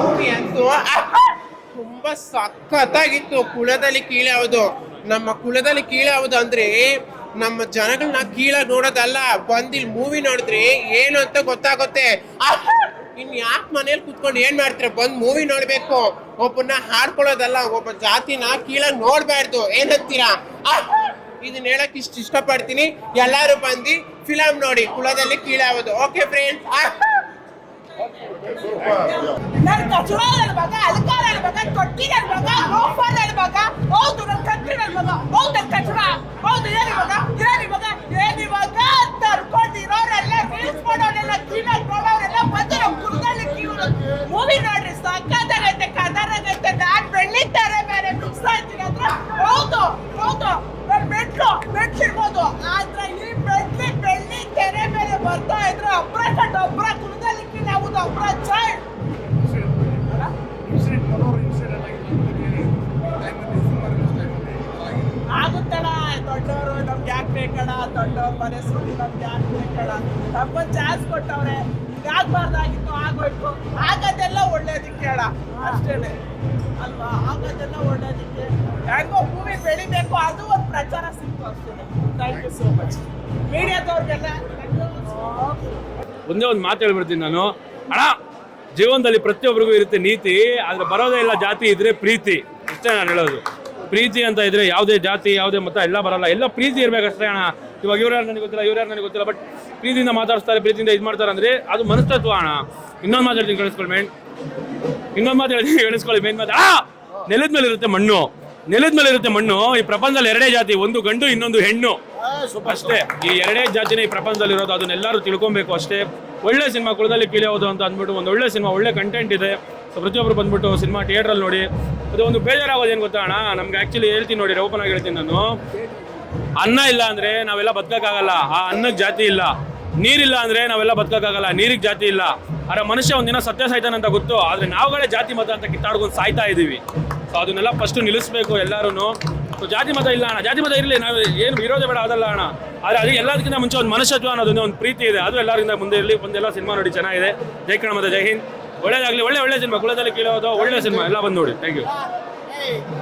Movie ಅಂತೂ ತುಂಬಾ ಸಖತ್ತಾಗಿತ್ತು ಕುಲದಲ್ಲಿ ಕೀಳಾವುದು. ನಮ್ಮ ಕುಲದಲ್ಲಿ ಕೀಳಾವುದು ಅಂದ್ರೆ ನಮ್ಮ ಜನಗಳನ್ನ ಕೀಳ ನೋಡೋದಲ್ಲ, ಬಂದಿಲ್ ಮೂವಿ ನೋಡಿದ್ರೆ ಏನು ಅಂತ ಗೊತ್ತಾಗುತ್ತೆ! ಇನ್ ಯಾಕೆ ಮನೇಲಿ ಕುತ್ಕೊಂಡು ಏನ್ ಮಾಡ್ತೀರಾ? ಬಂದ್ ಮೂವಿ ನೋಡ್ಬೇಕು. ಒಬ್ಬನ ಹಾಡ್ಕೊಳ್ಳೋದಲ್ಲ, ಒಬ್ಬ ಜಾತಿನ ಕೀಳ ನೋಡ್ಬಾರ್ದು. ಏನಂತೀರಾ! ಇದನ್ನ ಹೇಳಕ್ ಇಷ್ಟ ಇಷ್ಟಪಡ್ತೀನಿ. ಎಲ್ಲಾರು ಬಂದು ಫಿಲಂ ನೋಡಿ ಕುಳದಲ್ಲಿ ಕೀಳಾವುದು. ಓಕೆ ಫ್ರೆಂಡ್ಸ್ ನನ್ ನನ್ ಮಗ ಅಲ್ಕಾರ ನನ್ ಮಗ ತೊಟ್ಟಿ ನನ್ ಮಗ ಲೋಫರ್ ನನ್ ಮಗ ಹೌದು ನನ್ನ ನನ್ ಮಗ ಹೌದು ನನ್ನ ಕಚಡ ಹೌದು, ಏನಿ ಮಗ ಏನಿ ಮಗ ಏನಿ ಮಗ ಅಂತ ಅನ್ಕೊಂಡಿರೋರೆಲ್ಲ ರೀಲ್ಸ್ ಮಾಡೋರೆಲ್ಲ ಕ್ಲೀನಾಗಿ ನೋಡೋರೆಲ್ಲ ಬಂದು ನಮ್ಮ ಕುರ್ದಲ್ಲಿ ಕ್ಯೂ ಮೂವಿ ನೋಡ್ರಿ ಸಕ್ಕತ್ತಾಗೈತೆ ಕದರಾಗೈತೆ ನಾನ್ ಬೆಳ್ಳಿತಾರೆ ನಮ್ಗೆ ಯಾಕೆ ಬೇಕಣ ಮನೆ ಸುದ್ದಿ ನಮ್ಗೆ ಯಾಕೆ ಬೇಕಣ ನಮ್ಗೊಂದು ಚಾನ್ಸ್ ಕೊಟ್ಟವ್ರೆ ಆಗ್ಬಾರ್ದಾಗಿತ್ತು ಆಗೋಯ್ತು. ಆಗದೆಲ್ಲ ಒಳ್ಳೇದಕ್ಕೆ ಹೇಳ ಅಷ್ಟೇನೆ. ಅಲ್ವಾ? ಆಗೋದೆಲ್ಲ ಒಳ್ಳೇದಕ್ಕೆ ಹೆಂಗೋ ಭೂಮಿ ಬೆಳಿಬೇಕು, ಅದು ಒಂದು ಪ್ರಚಾರ ಸಿಕ್ತು ಅಷ್ಟೇ. ಥ್ಯಾಂಕ್ ಯು ಸೋ ಮಚ್ ಮೀಡಿಯಾದವ್ರಿಗೆಲ್ಲ ಒಂದೇ ಒಂದು ಮಾತು ಹೇಳ್ಬಿಡ್ತೀನಿ ನಾನು. ಅಣ್ಣ, ಜೀವನದಲ್ಲಿ ಪ್ರತಿಯೊಬ್ಬರಿಗೂ ಇರುತ್ತೆ ನೀತಿ, ಆದ್ರೆ ಬರೋದೇ ಇಲ್ಲ ಜಾತಿ ಇದ್ರೆ ಪ್ರೀತಿ. ಇಷ್ಟೇ ನಾನು ಹೇಳೋದು. ಪ್ರೀತಿ ಅಂತ ಇದ್ರೆ ಯಾವುದೇ ಜಾತಿ, ಯಾವುದೇ ಮತ, ಎಲ್ಲ ಬರಲ್ಲ. ಎಲ್ಲ ಪ್ರೀತಿ ಇರ್ಬೇಕಷ್ಟೇ ಅಣ್ಣ. ಇವಾಗ ಇವ್ರ ನನಗೆ ಗೊತ್ತಿಲ್ಲ, ಇವ್ರ ನನಗೆ ಗೊತ್ತಿಲ್ಲ ಬಟ್ ಪ್ರೀತಿಯಿಂದ ಮಾತಾಡ್ತಾರೆ ಪ್ರೀತಿಯಿಂದ ಇದು ಮಾಡ್ತಾರೆ ಅಂದ್ರೆ ಅದು ಮನಸ್ತತ್ವ ಅಣ್ಣ. ಇನ್ನೊಂದು ಮಾತಾಡ್ತೀನಿ ಕೇಳಿಸ್ಕೊಳ್ಳಿ ಮೇನ್ ಇನ್ನೊಂದು ಮಾತು ಹೇಳ್ತೀನಿ ಕೇಳಿಸ್ಕೊಳ್ಳಿ ಮೇನ್ ಮಾತು. ನೆಲದ ಮೇಲೆ ಇರುತ್ತೆ ಮಣ್ಣು. ನೆಲದ ಮೇಲೆ ಇರುತ್ತೆ ಮಣ್ಣು. ಈ ಪ್ರಪಂಚದಲ್ಲಿ ಎರಡೇ ಜಾತಿ, ಒಂದು ಗಂಡು, ಇನ್ನೊಂದು ಹೆಣ್ಣು. ಅಷ್ಟೇ. ಈ ಎರಡೇ ಜಾತಿನೇ ಈ ಪ್ರಪಂಚದಲ್ಲಿ ಇರೋದು, ಅದನ್ನೆಲ್ಲರೂ ತಿಳ್ಕೊಬೇಕು ಅಷ್ಟೇ. ಒಳ್ಳೆ ಸಿನಿಮಾ ಕುಳದಲ್ಲಿ ಕೀಳಿಯೋದು ಅಂತ ಅಂದ್ಬಿಟ್ಟು ಒಂದು ಒಳ್ಳೆ ಸಿನಿಮಾ, ಒಳ್ಳೆ ಕಂಟೆಂಟ್ ಇದೆ. ಪ್ರತಿಯೊಬ್ಬರು ಬಂದ್ಬಿಟ್ಟು ಸಿನಿಮಾ ಥಿಯೇಟ್ರಲ್ಲಿ ನೋಡಿ. ಅದು ಒಂದು ಬೇಜಾರಾಗೋದು ಏನು ಗೊತ್ತಾ ಅಣ್ಣ? ನಮ್ಗೆ ಆ್ಯಕ್ಚುಲಿ ಹೇಳ್ತೀನಿ ನೋಡಿ ಓಪನ್ ಆಗಿ ಹೇಳ್ತೀನಿ ನಾನು. ಅನ್ನ ಇಲ್ಲ ಅಂದ್ರೆ ನಾವೆಲ್ಲ ಬದುಕೋಕ್ಕಾಗಲ್ಲ. ಆ ಅನ್ನಕ್ಕೆ ಜಾತಿ ಇಲ್ಲ. ನೀರಿಲ್ಲ ಅಂದ್ರೆ ನಾವೆಲ್ಲ ಬದುಕೋಕ್ಕಾಗಲ್ಲ. ನೀರಿಗೆ ಜಾತಿ ಇಲ್ಲ. ಆದರೆ ಮನುಷ್ಯ ಒಂದಿನ ಸತ್ಯ ಸಾಯ್ತಾನೆ ಅಂತ ಗೊತ್ತು. ಆದ್ರೆ ನಾವುಗಳೇ ಜಾತಿ ಮತ ಅಂತ ಕಿತ್ತಾಡ್ಕೊಂಡು ಸಾಯ್ತಾ ಇದ್ದೀವಿ ಸೊ ಅದನ್ನೆಲ್ಲ ಫಸ್ಟ್ ನಿಲ್ಲಿಸ್ಬೇಕು ಎಲ್ಲರೂ ಸೊ ಜಾತಿ ಮತ ಇಲ್ಲ ಅಣ್ಣ. ಜಾತಿ ಮತ ಇರಲಿ, ನಾವು ಏನು ವಿರೋಧ ಬೇಡ, ಅದಲ್ಲ ಅಣ್ಣ. ಆದ್ರೆ ಅದು ಎಲ್ಲದಕ್ಕಿಂತ ಮುಂಚೆ ಒಂದು ಮನುಷ್ಯತ್ವ ಅನ್ನೋದೊಂದು ಒಂದು ಪ್ರೀತಿ ಇದೆ. ಅದು ಎಲ್ಲರಿಂದ ಮುಂದೆ ಇರಲಿ. ಒಂದೆಲ್ಲ ಸಿನಿಮಾ ನೋಡಿ, ಚೆನ್ನಾಗಿದೆ. ಜೈ ಕನ್ನಡ ಮತ, ಜೈ ಹಿಂದ್. ಒಳ್ಳೇದಾಗ್ಲಿ ಒಳ್ಳೆ ಒಳ್ಳೆ ಸಿನಿಮಾ ಕುಳದಲ್ಲಿ ಕೀಳೋದು ಒಳ್ಳೆ ಸಿನಿಮಾ ಎಲ್ಲ ಬಂದು ನೋಡಿ. Thank you